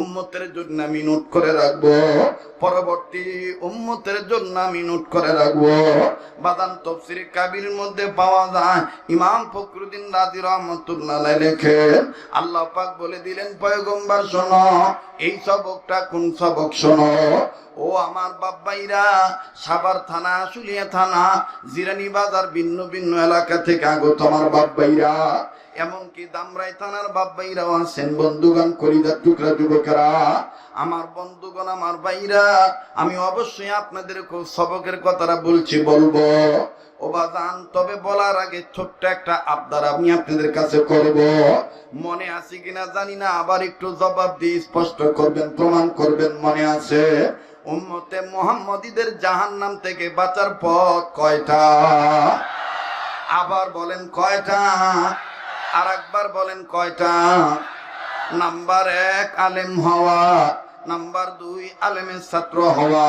উম্মতের জন্য আমি নোট করে রাখব। পরবর্তী উম্মতের জন্য আমি নোট করে রাখব। বাদান তফসির কাবির মধ্যে পাওয়া যায়। ইমাম ফখরুদ্দিন রাজি রহমতুল্লাহ লেখে আল্লাহ পাক বলে দিলেন, পয়গম্বর শোনো, এই সবকটা কোন সবক শোনো? ও আমার বাব্বাইরা সাবার থানা, আশুলিয়া থানা, জিরানি বাজার, ভিন্ন ভিন্ন এলাকা থেকে আগত আমার বাব্বাইরা এমনকি দামরাই থানার বাব্বাইরাও আছেন। বন্ধুগান করিদার টুকরা যুবকেরা আমার বন্ধুগণ, আমার ভাইরা, আমি অবশ্যই আপনাদের সবকের কথাটা বলছি, বলব। তবে বলার আগে ছোট্ট একটা আবদার আমি আপনাদের কাছে করব। মনে আছে কিনা জানি না, আবার একটু জবাব দিয়ে স্পষ্ট করবেন, প্রমাণ করবেন, মনে আছে? উম্মতে মোহাম্মদীদের জাহান্নাম থেকে বাঁচার পথ কয়টা? আবার বলেন কয়টা? আর একবার বলেন কয়টা? নাম্বার এক আলেম হওয়া। নাম্বার দুই, আলেমের ছাত্র হওয়া।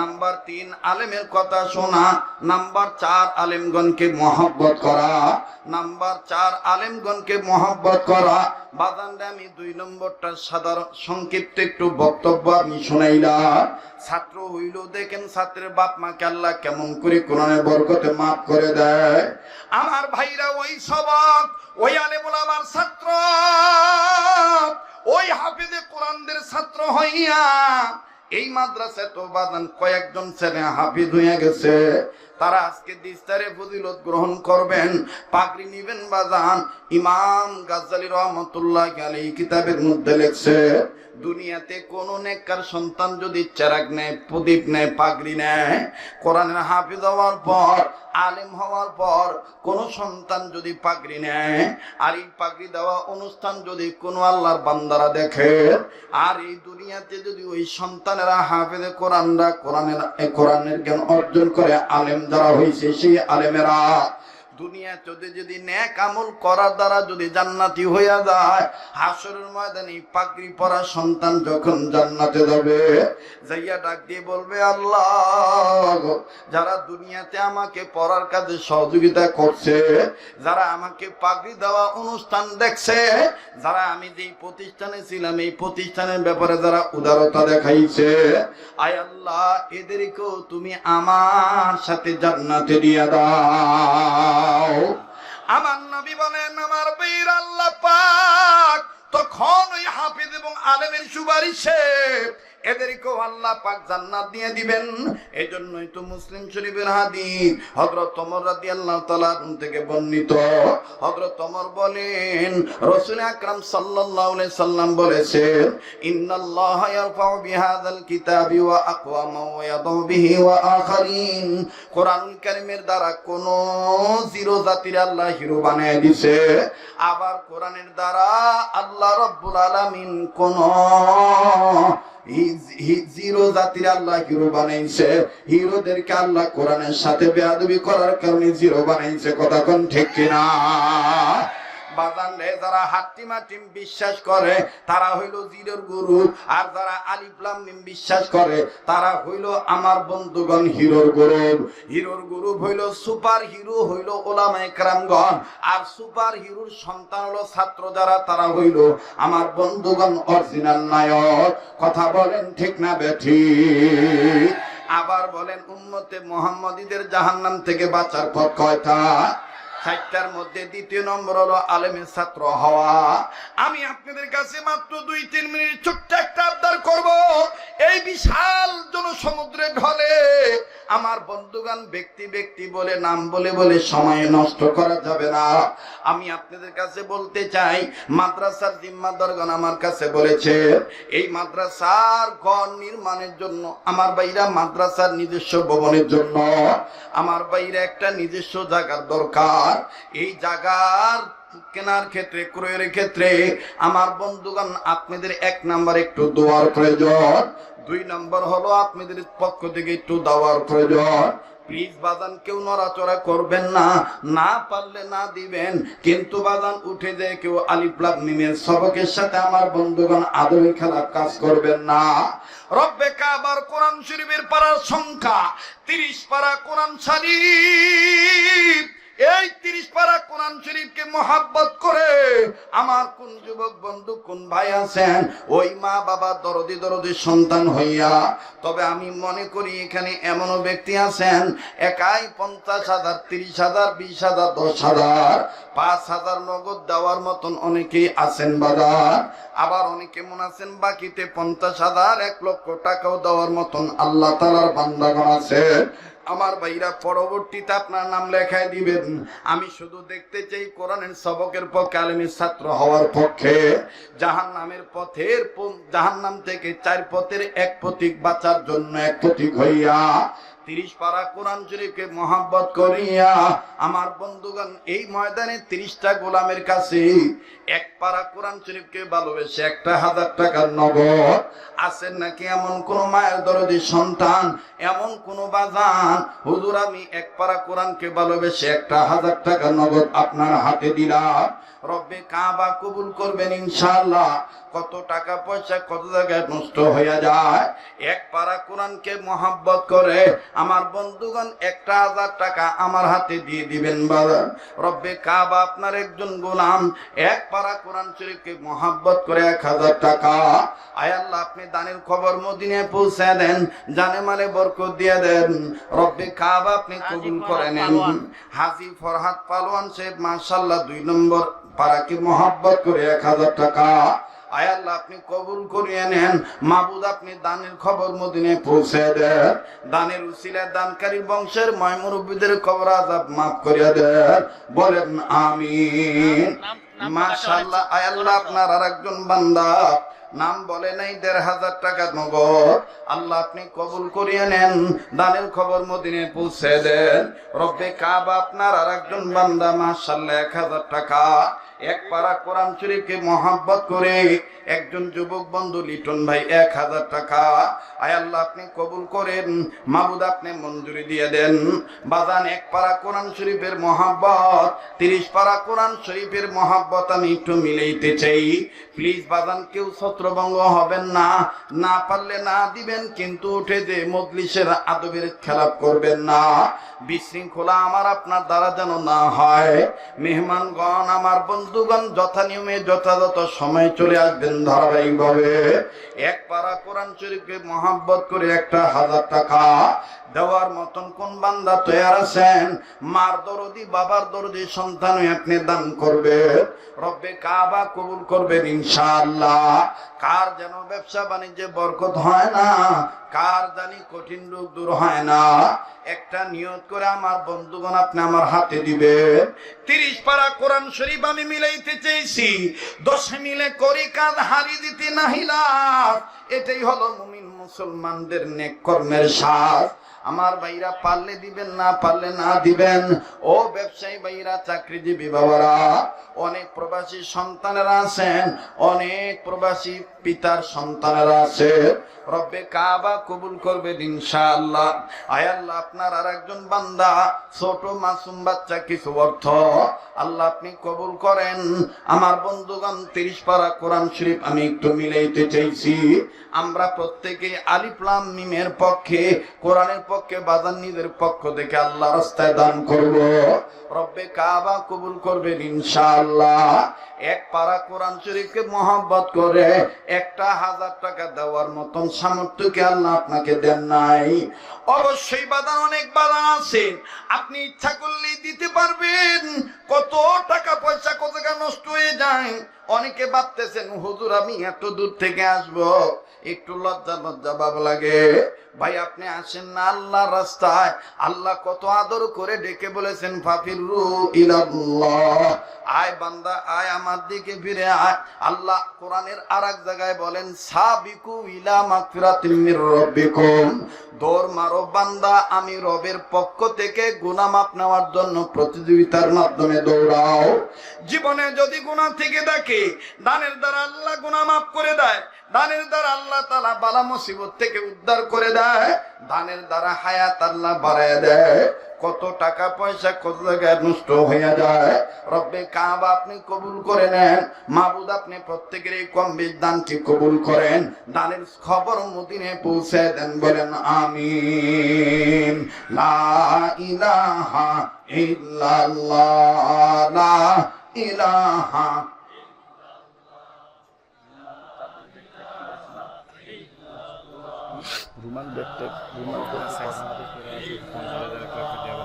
নাম্বার তিন, আলেমের কথা শোনা। নাম্বার চার, আলেমগণকে মহব্বত করা। নাম্বার চার, আলেমগণকে মহব্বত করা। বাদানটা আমি দুই নম্বরটা সাধারণ সংক্ষিপ্ত একটু বক্তব্য আমি শুনাইলাম। ছাত্র হইল, দেখেন ছাত্রের বাপ মাকে আল্লাহ কেমন করে কোরআনের বরকতে মাফ করে দেয়। আমার ভাইরা, ওই সবক ওই আলেমুল আমার ছাত্র। ওই হাফিজে কোরআনদের ছাত্র হইয়া এই মাদ্রাসায় তো বাদান কয়েকজন ছেলে হাফিজ হইয়া গেছে। তারা আজকে দিস্তারে ফজিলত গ্রহণ করবেন, পাগড়ি নিবেন বাজান ইমাম গাজ্জালি রহমতুল্লাহ আলী কিতাবের মধ্যে লেখছে, দুনিয়াতে কোন নেককার সন্তান যদি চেরাগ নেয়, প্রদীপ নেয়, পাগড়ি নেয়, কোরআনের হাফিজ হওয়ার পর, আলেম হওয়ার পর কোন সন্তান যদি পাগড়ি নেয়, আর এই পাগড়ি দেওয়া অনুষ্ঠান যদি কোনো আল্লাহর বান্দারা দেখে, আর এই দুনিয়াতে যদি ওই সন্তানেরা হাফেজে কোরআনরা কোরআনের কোরআনের জ্ঞান অর্জন করে, আলেম যারা হয়েছে সেই আলেমেরা দুনিয়া যদি যদি ন্যাক আমল করার দ্বারা যদি জান্নাতি হইয়া যায়, হাসরের ময়দানে পাগড়ি পরা সন্তান যখন জান্নাতে যাবে, যাইয়া ডাক দিয়ে বলবে, আল্লাহ, যারা দুনিয়াতে আমাকে পড়ার কাজে সহযোগিতা করছে, যারা আমাকে পাগড়ি দেওয়া অনুষ্ঠান দেখছে, যারা আমি যেই প্রতিষ্ঠানে ছিলাম, এই প্রতিষ্ঠানের ব্যাপারে যারা উদারতা দেখাইছে, আয় আল্লাহ, এদেরকেও তুমি আমার সাথে জান্নাতে দিয়া দাও। আমার নবী বলেন আমার বীর আল্লাহ পাক তখন ওই হাফিজ এবং আলেমের সুপারিশে এদেরকেও আল্লাহ পাক জান্নাত দিয়ে দিবেন। এই জন্যই তো মুসলিম শরীফের হাদিস, হযরত ওমর রাদিয়াল্লাহু তাআলা থেকে বর্ণিত। হযরত ওমর বলেন, রাসূল আকরাম সাল্লাম বলেছেন, ইন্নাল্লাহা ইয়ারফাউ বিহাযাল কিতাবি ওয়া আকওয়ামা ওয়া বিহি ওয়া আখারিন। কারীমের দ্বারা কোন জিরো জাতির আল্লাহ হিরো বানায় দিছে। আবার কোরআনের দ্বারা আল্লাহ রাব্বুল আলামিন কোন হি- হি- জিরো জাতির আল্লাহ হিরো বানাইছে। হিরোদেরকে আল্লাহ কোরআনের সাথে বেয়াদবি করার কারণে জিরো বানাইছে। কথা কোন ঠিক কিনা? বাজান যারা হাট্টিমা টিম বিশ্বাস করে, তারা হইল জিরোর গুরু। আর যারা আলিফলাম মিম বিশ্বাস করে, তারা হইল আমার বন্ধুগণ হিরোর গুরু। হিরোর গুরু হইল সুপার হিরো হইল ওলামা একরামগণ। আর সুপার হিরোর সন্তান হলো ছাত্র যারা, তারা হইল আমার বন্ধুগণ অরিজিনাল নায়ক। কথা বলেন ঠিক না বেঠি? আবার বলেন, উম্মতে মোহাম্মদীদের জাহান্নাম থেকে বাঁচার পথ কয়টা? চারটার মধ্যে দ্বিতীয় নম্বর হলো আলেমের ছাত্র হওয়া। আমি আপনাদের কাছে মাত্র দুই, তিন মিনিট ছোট্ট একটা আবদার করব। এই বিশাল জন জনসমুদ্রে ঢলে আমার বন্ধুগান ব্যক্তি ব্যক্তি বলে, নাম বলে বলে সময় নষ্ট করা যাবে না। আমি আপনাদের কাছে বলতে চাই, মাদ্রাসার জিম্মাদারগণ আমার কাছে বলেছে, এই মাদ্রাসার ঘর নির্মাণের জন্য, আমার বাইরা মাদ্রাসার নিজস্ব ভবনের জন্য, আমার বাইরে একটা নিজস্ব জায়গার দরকার। এই জায়গার কেনার ক্ষেত্রে, ক্রয়ের ক্ষেত্রে আমার বন্ধুগণ, আপনাদের এক নাম্বার একটু দোয়ার প্রয়োজন। দুই নম্বর হলো আপনাদের পক্ষ থেকে একটু দেওয়ার প্রয়োজন। প্লিজ বাদান কেউ নড়াচড়া করবেন না না পারলে না দিবেন। কিন্তু বাদান উঠে যায় কেউ আলিপ্লাব নিমের সবকের সাথে আমার বন্ধুগণ আদমি খেলার কাজ করবেন না। রব্বে কাবার কোরআন শরীফের সংখ্যা, তিরিশ পাড়া কোরআন শরীফ এই তিরিশ পারা কোরআন শরীফকে মহাব্বত করে আমার কোন যুবক বন্ধু, কোন ভাই আছেন, ওই মা বাবা দরদি দরদি সন্তান হইয়া, তবে আমি মনে করি এখানে এমনও ব্যক্তি আছেন, একাই পঞ্চাশ হাজার, তিরিশ হাজার, বিশ হাজার, দশ হাজার, পাঁচ হাজার নগদ দেওয়ার মতন অনেকেই আছেন বাজার, আবার অনেকে মনে আছেন বাকিতে পঞ্চাশ হাজার, এক লক্ষ টাকাও দেওয়ার মতন আল্লাহ তালার বান্দাগণ আছে। আমার ভাইরা পরবর্তীতে আপনার নাম লেখায় দিবেন। আমি শুধু দেখতে চাই কোরআনের সবকের পক্ষে আলমীর ছাত্র হওয়ার পক্ষে। জাহান নামের পথের জাহান নাম থেকে চার পথের এক প্রতীক বাঁচার জন্য এক প্রতীক হইয়া তিরিশ পারা কোরআন শরীফকে মহাব্বত করিয়া আমার বন্ধুগণ এই ময়দানে তিরিশটা গোলামের কাছে এক পারা কোরআন শরীফকে ভালোবেসে একটা হাজার টাকার নগদ। আছেন নাকি এমন কোন মায়ের দরদি সন্তান? এমন কোন বাজান? হুজুর, আমি এক পারা কোরআনকে ভালোবেসে একটা হাজার টাকা নগদ আপনার হাতে দিলাম। রব্বে কাবা কবুল করবেন ইনশাআল্লাহ। কত টাকা পয়সা কত জায়গায় নষ্ট হয়ে যায়। এক পারা কোরআনকে মহাব্বত করে আমার বন্ধুগণ একটা হাজার টাকা আমার হাতে দিয়ে দিবেন বাজার রব্বে কাবা আপনার একজন গোলাম। এক পারা কোরআন শরীফকে মহাব্বত করে এক হাজার টাকা। আয় আল্লাহ আপনি দানের খবর মদিনে পৌঁছে দেন জানে মানে বরকত দিয়ে দেন। রব্বে কাবা আপনি কবুল করে নেন। হাজি ফরহাদ পালোয়ান সাহেব মাশাল্লাহ দুই নম্বর পারাকে মহাব্বত করে এক হাজার টাকা? আয় আল্লাহ আপনি কবুল করিয়ে নেন। মাবুদ আপনি দানের খবর মদিনে পৌঁছে দেন। দানের উসিলা দানকারী বংশের ময়মুরব্বীদের কবর আজাব মাফ করিয়া দেন। বলেন আমিন। মাশাআল্লাহ আয় আল্লাহ আপনার আর একজন বান্দা। নাম বলে নাই দেড় হাজার টাকা নগদ। আল্লাহ আপনি কবুল করিয়ে নেন। দানের খবর মদিনে পৌঁছে দেন। রব্বে কাবা আপনার আর একজন বান্দা মাশাল্লাহ এক হাজার টাকা। এক পারা কোরআন শরীফকে মহাব্বত করে একজন যুবক বন্ধু, লিটন ভাই, এক হাজার টাকা। আয় আল্লাহ, আপনি কবুল করেন। মাবুদ, আপনি মঞ্জুরি দিয়ে দেন। বাজান, এক পারা কোরআন শরীফের মহাব্বত, তিরিশ পারা কোরআন শরীফের মহাব্বত আমি একটু মিলাইতে চাই। প্লিজ বাজান, কেউ ছত্রভঙ্গ হবেন না। না পারলে না দিবেন, কিন্তু উঠে যে মজলিসের আদবের খেলাপ করবেন না। বিশৃঙ্খলা আমার আপনার দ্বারা যেন না হয়। মেহমানগণ, আমার বন্ধুগণ যথা নিয়মে যথাযথ সময় চলে আসবেন ধারাবাহিকভাবে। এক পারা কোরআন শরীফকে মহাব্বত করে একটা হাজার টাকা দেওয়ার মতন কোন বান্দা তৈয়ার আছেন? মার দরদি, বাবার দরদি, সন্তান আপনি দান করবে রব্বে কাবা কবুল করবেন ইনশাআল্লাহ। কার যেন ব্যবসা বাণিজ্যে বরকত হয় না, কার জানি কঠিন রোগ দূর হয় না। একটা নিয়ত করে আমার বন্ধুগণ আপনি আমার হাতে দিবে। তিরিশ পারা কোরআন শরীফ আমি মিলাইতে চেয়েছি, দশ মিলে করি কাজ হারি দিতে নাহিলা এটাই হলো মুমিন মুসলমানদের নেক কর্মের সাথ আমার ভাইরা পারলে দিবেন, না পারলে না দিবেন। ও ব্যবসায়ী ভাইরা, চাকরিজীবী বাবারা, অনেক প্রবাসী সন্তানেরা আছেন, অনেক প্রবাসী পিতার সন্তানেরা আছে। রব্বে কাবা কবুল করবে ইনশাআল্লাহ। আয় আল্লাহ, আপনার আর একজন বান্দা, ছোট মাসুম বাচ্চা, কিছু অর্থ আল্লাহ আপনি কবুল করেন। আমার বন্ধুগণ, তিরিশ পারা কোরআন শরীফ আমি একটু মিলাইতে চাইছি। আমরা প্রত্যেকে আলিফলাম মিমের পক্ষে কোরআনের পক্ষে বাজান নিজের পক্ষ থেকে আল্লাহ রাস্তায় দান করব। রব্বে কাবা কবুল করবেন ইনশাআল্লাহ। এক পারা কোরআন শরীফকে মহব্বত করে একটা হাজার টাকা দেওয়ার মতন সামর্থ্য কি আল্লাহ আপনাকে দেন নাই? অবশ্যই বাদান, অনেক বাদান আছে। আপনি ইচ্ছা করলেই দিতে পারবেন। কত টাকা পয়সা, কত টাকা নষ্ট হয়ে যায়। অনেকে ভাবতেছেন, হুজুর, আমি এত দূর থেকে আসব। একটু লজ্জা লজ্জা ভাব লাগে। ভাই, আপনি আসেন না আল্লাহ রাস্তায়। আল্লাহ কত আদর করে ডেকে বলেছেন, ফাফির আয় বান্দা, আয় আমার দিকে ফিরে আয়। আল্লাহ কোরআনের আর এক জায়গায় বলেন, সাবিকু ইলা মাগফিরাতিন মির রাব্বিকুম। দৌড় মারো বান্দা, আমি রবের পক্ষ থেকে গুনাহ মাপ নেওয়ার জন্য প্রতিযোগিতার মাধ্যমে দৌড়াও। জীবনে যদি গুনাহ থেকে দেখে দানের দ্বারা আল্লাহ গুনাহ মাফ করে দেয়। দানের দ্বারা আল্লাহ তালা বালা মুসিবত থেকে উদ্ধার করে দেয় দানের দ্বারা হায়াত আল্লাহ বাড়ায় দেয়। কত টাকা পয়সা কত জায়গায় নষ্ট হয়ে যায়। রব্বে কাবা আপনি কবুল করে নেন, মাবুদ আপনি প্রত্যেকের এই কম বেশ দানকে কবুল করেন। দানের খবর মদিনে পৌঁছে দেন বলেন, আমিন। লা ইলাহা ইল্লাল্লাহ ইলাহা রুমাল ব্যাগটা রুমাল করে